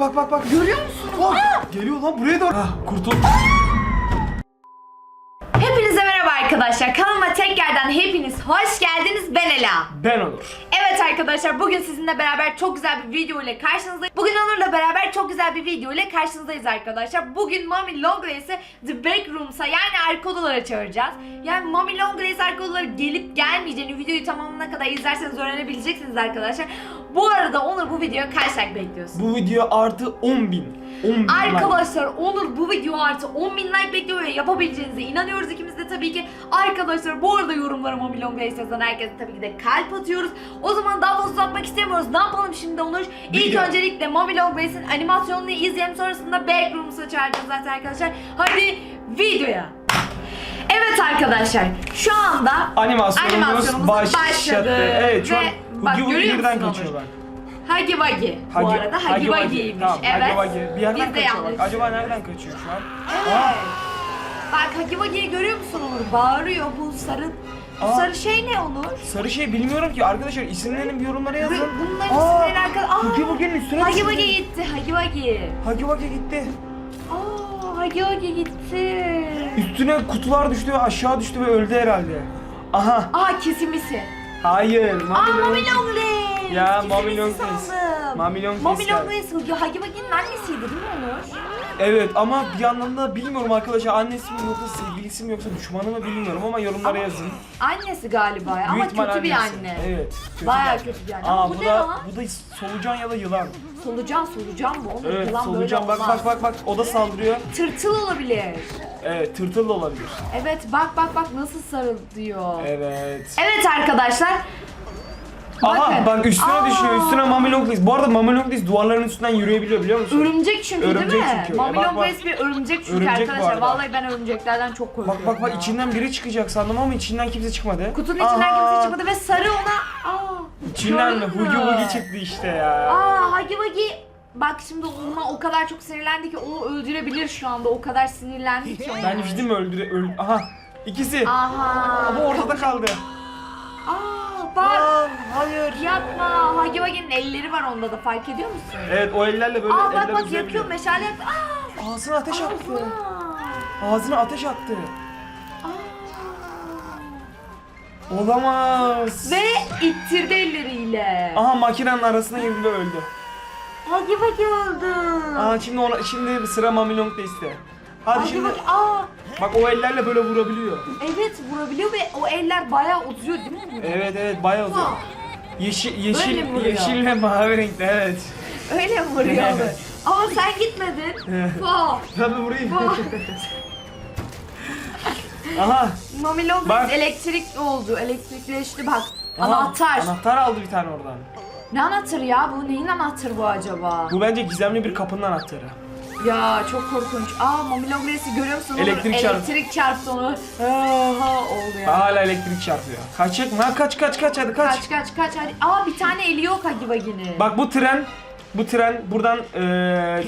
bak bak bak. Görüyor musunuz? Ah, geliyor lan buraya doğru. Ah, kurtul. Hepinize arkadaşlar. Kanalıma tekrardan hepiniz hoş geldiniz. Ben Ela. Ben olur. Evet arkadaşlar bugün sizinle beraber çok güzel bir video ile karşınızdayız. Bugün Onur'la beraber çok güzel bir video ile karşınızdayız arkadaşlar. Bugün Mami Longgrace'i The Backrooms'a yani arka odalara çağıracağız. Yani Mami Longgrace arka odalara gelip gelmeyeceğini videoyu tamamına kadar izlerseniz öğrenebileceksiniz arkadaşlar. Bu arada Onur bu videoya kaç like bekliyorsun? Bu video artı 10 bin. 10 bin like. Arkadaşlar Onur bu video artı 10 bin like bekliyor ve yapabileceğinize inanıyoruz ikimiz de tabii ki. Arkadaşlar bu arada yorumlara Mobilon Base yazan herkese tabii ki de kalp atıyoruz. O zaman daha fazla uzatmak istemiyoruz. Ne yapalım şimdi Onur? İlk Video. öncelikle Mobilon Base'in animasyonunu izleyelim sonrasında Backrooms'a çağıracağız zaten arkadaşlar. Hadi videoya. Evet arkadaşlar şu anda Animasyonumuz, Animasyonumuz başladı. başladı. Evet şu an Ve bak, Hugi Hugi birden musun kaçıyorlar. Huggy Wuggy. Bu Huggy- arada Wuggy. Wuggy'ymiş. Tamam, evet. Huggy Wuggy. Bir yerden Biz kaçıyor bak. Acaba nereden kaçıyor şu an? Evet. Bak Wuggy'yi görüyor musun Onur? Bağırıyor bu sarı. Bu Aa. sarı şey ne Onur? Sarı şey bilmiyorum ki arkadaşlar isimlerini bir yorumlara yazın. Bu- Bunların Aa, isimleri arkada. Aa. Üstüne Huggy düştü. Wuggy gitti. Huggy Wuggy gitti. Aa, Wuggy gitti. Üstüne kutular düştü ve aşağı düştü ve öldü herhalde. Aha. Aa kesimisi. Hayır. Aa Mami Mami Long- Longlegs. Ya, Mami Longlegs. sandım. Mami Longlegs Huggy Wuggy'nin annesiydi değil mi Onur? Evet ama bir yandan da bilmiyorum arkadaşlar annesi mi yoksa sevgilisi mi yoksa düşmanı mı bilmiyorum ama yorumlara yazın. Annesi galiba ya. ama Büyük ihtimal kötü bir annesi. anne. Evet. kötü Bayağı bir- kötü bir anne. Aa Ama bu, ne da lan? bu da solucan ya da yılan. Solucan solucan bu. Onur Evet yılan solucan böyle bak olmaz. bak bak bak o da saldırıyor. Tırtıl olabilir. Evet tırtıl da olabilir. Evet bak bak bak nasıl sarılıyor. Evet. Evet arkadaşlar. Aha Bakın. bak üstüne Aa. düşüyor üstüne Mami Longlegs. Bu arada Mami Longlegs duvarların üstünden yürüyebiliyor biliyor musun? Örümcek çünkü Örümcek değil mi? çünkü. Mami Bak, bak. Longlegs bir örümcek çünkü Örümcek bu arkadaşlar. arada. Vallahi ben örümceklerden çok korkuyorum. Bak bak bak ya. içinden biri çıkacak sandım ama içinden kimse çıkmadı. Kutunun içinden kimse çıkmadı ve sarı ona... Aa, İçinden mi? gördün Hugi mü? Hugi çıktı işte ya. Aa Hagi Wagi Bak şimdi ona o kadar çok sinirlendi ki onu öldürebilir şu anda. O kadar sinirlendi ki ona. Ben mi öldüre öl Aha ikisi. Aha. Ama ortada kaldı. Aa bak. Hayır. Yapma. Hagi elleri var onda da fark ediyor musun? Evet o ellerle böyle Aa eller bak bak yakıyor meşale yaktı. Aa. Ağzına ateş attı. Ağzına. Ateş attı. Olamaz. Ve ittirdi elleriyle. Aha makinenin arasına girdi ve öldü. Hagi Wagi öldü. Aa şimdi ona şimdi sıra Mami Long'da iste. Hadi Hagi şimdi aa. bak o ellerle böyle vurabiliyor. Evet vurabiliyor ve o eller bayağı uzuyor değil mi? Evet evet bayağı uzun. Yeşil Böyle yeşil mi vuruyor? yeşil ve mavi renkte evet. Öyle mi vuruyor? Evet. Ama sen gitmedin. Vah. Ben bir vurayım. Vah. Aha. Mami Longlegs Bak. elektrik oldu. Elektrikleşti bak. aha, Anahtar. Anahtar aldı bir tane oradan. Ne anahtarı ya? Bu neyin anahtarı bu acaba? Bu bence gizemli bir kapının anahtarı. Ya çok korkunç. Aa Mami Longlegs'i görüyor musun? Elektrik çarptı. Elektrik çarptı onu. Aha oldu ya. Hala elektrik çarpıyor. Kaçacak mı? Ha kaç kaç kaç hadi kaç. Kaç kaç kaç hadi. Aa bir tane eli yok Hagi Wagi'nin. Bak bu tren bu tren buradan e,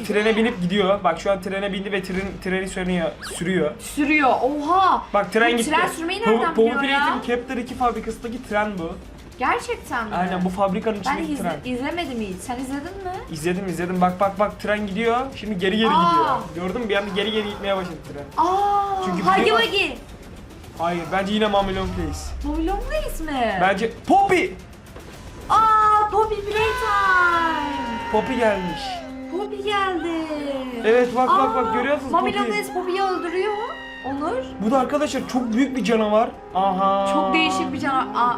trene binip gidiyor. Bak şu an trene bindi ve tren treni sürüyor. sürüyor. Sürüyor. Oha. Bak tren Bu gitti. tren sürmeyi nereden biliyor ya? Kepler 2 fabrikasındaki tren bu. Gerçekten mi? Aynen bu fabrikanın Ben içindeki izle, tren. izlemedim hiç. Sen izledin mi? İzledim izledim. Bak bak bak tren gidiyor. Şimdi geri geri Aa. gidiyor. Gördün mü? Bir anda geri geri gitmeye başladı tren. Aa. Çünkü Hagi biliyor- Wagi. Hayır bence yine Mamilon Place. Mami Longlegs mi? Bence Poppy! Aa Poppy Playtime. Poppy gelmiş. Poppy geldi. Evet bak bak bak görüyor musunuz Mami Poppy? Longlegs Poppy'yi öldürüyor. Onur. Bu da arkadaşlar çok büyük bir canavar. Aha. Çok değişik bir canavar. Aa,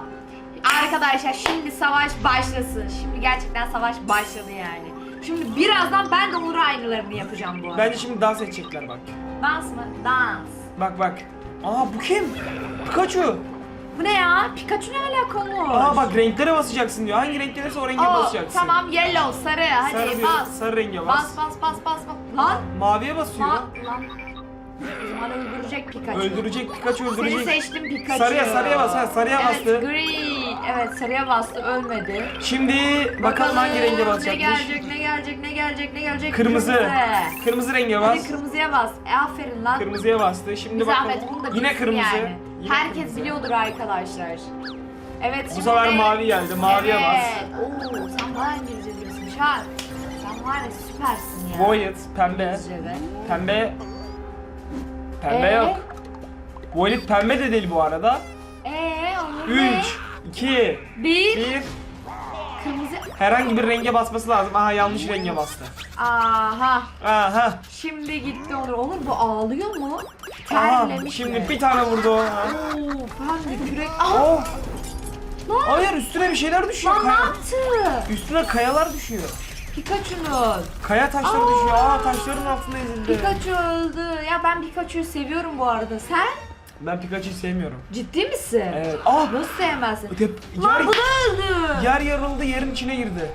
Arkadaşlar şimdi savaş başlasın. Şimdi gerçekten savaş başladı yani. Şimdi birazdan ben de Onur'a aynılarını yapacağım bu arada. Bence şimdi dans edecekler bak. Dans mı? Dans. Bak bak. Aa bu kim? Pikachu. Bu ne ya? Pikachu ne alaka Onur? Aa bak renklere basacaksın diyor. Hangi renk gelirse o renge Aa, basacaksın. Tamam yellow sarı hadi Sarı diyor, bas. Sarı renge bas. Bas bas bas bas bas. Lan. Maviye basıyor. Ma lan. Zaman öldürecek Pikachu. Öldürecek Pikachu Seni öldürecek. seçtim Pikachu. Sarıya, sarıya bas, ha, sarıya evet, bastı. green. Evet sarıya bastı ölmedi. Şimdi bakalım hangi renge Ne basacakmış. gelecek ne gelecek ne gelecek ne gelecek. Kırmızı. Kırmızı renge bas. Hadi kırmızıya bas. E, aferin lan. Kırmızıya bastı. Şimdi Bir bakalım. zahmet bunu da Yine kırmızı. yani. Yine Herkes kırmızı. biliyordur arkadaşlar. Evet Bu sefer de- mavi geldi. Maviye bas. Evet. Oo sen bayağı İngilizce diyorsun. Şar. Sen var ya süpersin ya. Void pembe. Evet. Pembe. Pembe Ee? yok. Violet pembe de değil bu arada. Eee Onur ne? 3 2 Bir. 1 Kırmızı. Herhangi bir renge basması lazım. Aha yanlış renge bastı. Aha. Aha. Şimdi gitti Onur. Onur bu ağlıyor mu? Aha. Terlemiş Şimdi mi? bir tane vurdu. o. Oo, ben de kürek. Aa, Oh. Lan. Hayır üstüne bir şeyler düşüyor. lan ne Kaya- yaptı? Üstüne kayalar düşüyor. Pikachu'nun. Kaya taşları Aa. düşüyor. Aa taşların altında ezildi. Pikachu öldü. Ya ben Pikachu'yu seviyorum bu arada. Sen? Ben Pikachu'yu sevmiyorum. Ciddi misin? Evet. Ah! Nasıl sevmezsin? Öte- Lan bu da öldü. yer yarıldı yerin içine girdi.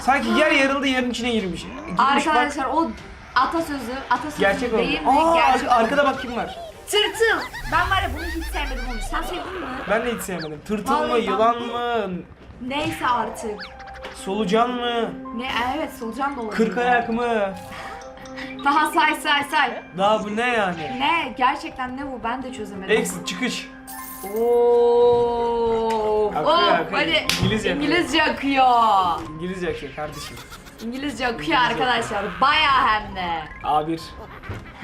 Sanki yer yarıldı yerin içine girmiş. Girmiş bak. Arkadaşlar o atasözü, atasözü Gerçek oldu. değil mi? Aa, Gerçek ar- arkada bak kim var. Tırtıl. Ben var ya bunu hiç sevmedim onu. Sen sevdin mi? Ben de hiç sevmedim. Tırtıl mı, Vallahi ben- yılan mı, Neyse artık. Solucan mı, Ne evet solucan da olabilir. kırk ayak mı? Daha say say say. Daha bu ne yani? Ne? Gerçekten ne bu? Ben de çözemedim. Exit çıkış. Oo. Akıyor, Oh, akıyor. hadi. İngilizce akıyor. İngilizce akıyor. İngilizce akıyor kardeşim. İngilizce akıyor arkadaşlar. Bayağı hem de. A1.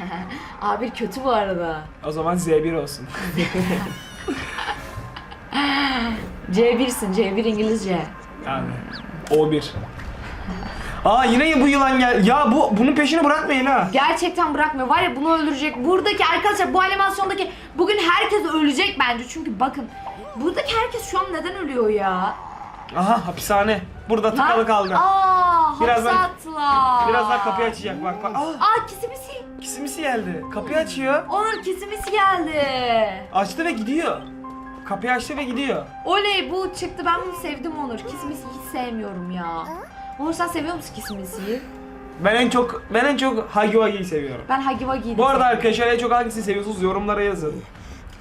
Abi kötü bu arada. O zaman Z1 olsun. C1'sin. C1 İngilizce. Yani O1. Aa yine bu yılan gel. Ya bu bunun peşini bırakmayın ha. Gerçekten bırakmıyor. Var ya bunu öldürecek. Buradaki arkadaşlar bu animasyondaki bugün herkes ölecek bence. Çünkü bakın buradaki herkes şu an neden ölüyor ya? Aha hapishane. Burada tıkalı Lan- kaldı. Aa, Birazdan- hapse attılar. Birazdan kapıyı açacak bak bak. Aa Aa kisimisi. kisimisi geldi. Kapıyı açıyor. Onun kisimisi geldi. Açtı ve gidiyor. Kapıyı açtı ve gidiyor. Oley bu çıktı. Ben bunu sevdim Onur. Kisimisi hiç sevmiyorum ya. Onur sen seviyor musun kisimisiyi? Ben en çok ben en çok Hagi Wagi'yi seviyorum. Ben Hagi Wagi'yi Bu arada arkadaşlar en çok hangisini seviyorsunuz yorumlara yazın.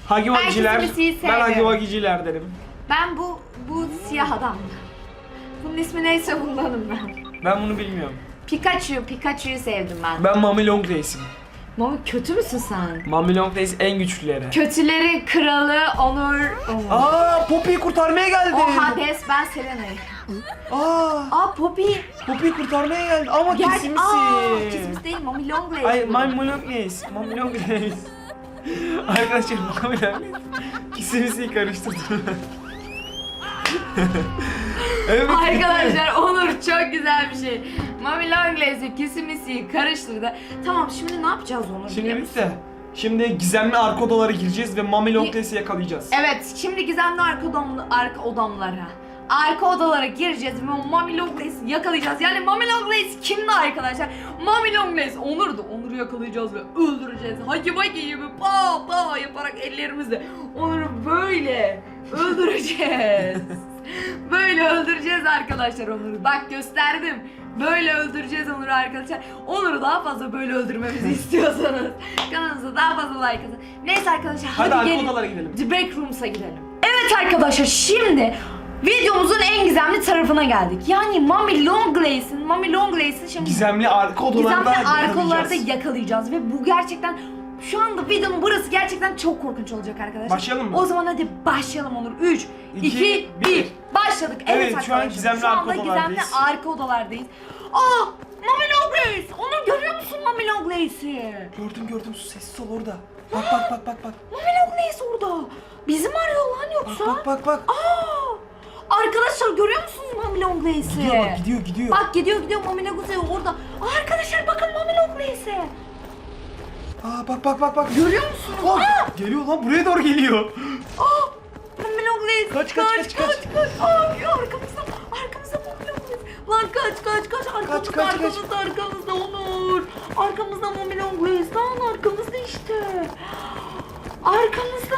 Hagi Ben Wagi'ciler. kisimisiyi Ben Hagi. Wagi'ciler derim. Ben bu bu siyah adam. Bunun ismi neyse bundanım ben. Ben bunu bilmiyorum. Pikachu, Pikachu'yu sevdim ben. Ben Mami Long Days'im. Mami kötü müsün sen? Mami Long Days en güçlüleri. Kötülerin kralı Onur. Onur. Aa Poppy'yi kurtarmaya geldi. O Hades ben Selena'yım. Aa Aa Poppy. Poppy'yi kurtarmaya geldi ama Gel. kisimisi. Aa Kisimisi değil Mami Longlegs. Ay bu. Mami Long Days. Mami Long Days. Arkadaşlar Mami Long Days. Kisimisiyi karıştırdım. evet. Arkadaşlar Onur çok güzel bir şey. Mami Longlegs'i Kisimisi'yi karıştırdı. Tamam şimdi ne yapacağız Onur? biliyor Şimdi musun? bitti. Şimdi gizemli arka odalara gireceğiz ve Mami Long Days'i yakalayacağız. Evet, şimdi gizemli arka, odam, arka odamlara, arka odalara gireceğiz ve Mami Longlegs'i yakalayacağız. Yani Mami Longlegs kimdi arkadaşlar? Mami Longlegs Onur'du. Onur'u yakalayacağız ve öldüreceğiz. Hagi Bagi gibi pa pa yaparak ellerimizle Onur'u böyle öldüreceğiz. böyle öldüreceğiz arkadaşlar Onur'u. Bak gösterdim. Böyle öldüreceğiz Onur'u arkadaşlar. Onur'u daha fazla böyle öldürmemizi istiyorsanız kanalımıza daha fazla like atın. Neyse arkadaşlar Hadi, hadi, arka gelin. odalara gidelim. The Backrooms'a gidelim. Evet arkadaşlar şimdi videomuzun en gizemli tarafına geldik. Yani Mami Longlegs'in, Mami Longlegs'in şimdi Gizemli arka odalarda gizemli arkalarda yakalayacağız ve bu gerçekten şu anda videonun burası gerçekten çok korkunç olacak arkadaşlar. Başlayalım mı? O zaman hadi başlayalım Onur. 3, İki, 2, bir. 1. Başladık. Evet, Evet, şu an arkadaşlar. gizemli şu anda arka gizemli odalardayız. arka odalardayız. Aa! Mami Longlegs! Onur görüyor musun Mami Longlegs'i? Gördüm gördüm sus sessiz ol orada. Bak bak bak bak bak. Mami Longlegs orada. Bizi mi arıyor lan yoksa? Bak bak bak. Aa! Arkadaşlar görüyor musunuz Mami Longlegs'i? Gidiyor bak gidiyor gidiyor. Bak gidiyor gidiyor Mami Longlegs orada. Aa, arkadaşlar bakın Mami Longlegs'e. Aa bak bak bak bak. Görüyor musunuz? Aa, Aa! geliyor lan buraya doğru geliyor. Aa! Mami Longlegs. Kaç, kaç, kaç, kaç. kaç. kaç. Aa, ya arkamızda. Arkamızda Mami Longlegs. Lan kaç kaç kaç. Arkamızda kaç, kaç. arkamızda arkamızda Onur. Arkamızda Mami Longlegs. Lan arkamızda işte. Arkamızda.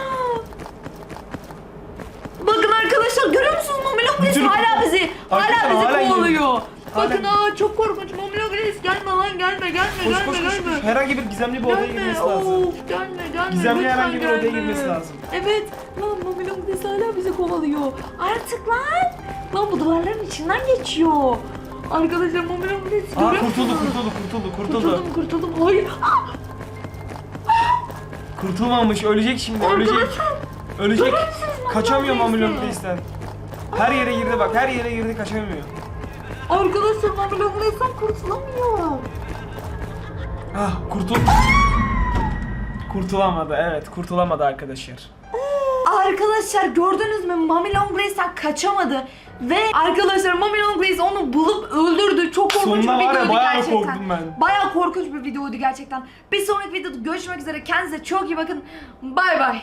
Bakın arkadaşlar görüyor musunuz Bütün- hala bizi hala bizi kovalıyor. Bakın aa çok korkunç Mami Longlegs gelme lan gelme gelme Koş gelme koş koş. gelme. koş. Herhangi bir gizemli bir odaya Gelme, girmesi lazım. of gelme gelme. Gizemli lütfen herhangi bir odaya gelme. girmesi lazım. Evet, lan Mami Longlegs hala bizi kovalıyor. Artık lan. Lan bu duvarların içinden geçiyor. Arkadaşlar Longlegs Aa görüyor kurtuldu musunuz? kurtuldu kurtuldu kurtuldu. Kurtuldum kurtuldum. Hayır. Aa, Kurtulmamış ölecek şimdi ölecek. Arkadaşlar. Ölecek. Görüyor musunuz Kaçamıyor Longlegs'i? Longlegs'ten. Her yere girdi bak her yere girdi kaçamıyor. Arkadaşlar Mami Longleys'ten kurtulamıyor. Ah kurtul... Kurtulamadı evet kurtulamadı arkadaşlar. Arkadaşlar gördünüz mü Mami Longleys'ten kaçamadı. Ve arkadaşlar Mami Longleys onu bulup öldürdü. Çok korkunç Sonunda bir var ya, videoydu bayağı gerçekten. korktum ben. Bayağı korkunç bir videoydu gerçekten. Bir sonraki videoda görüşmek üzere. Kendinize çok iyi bakın. Bay bay.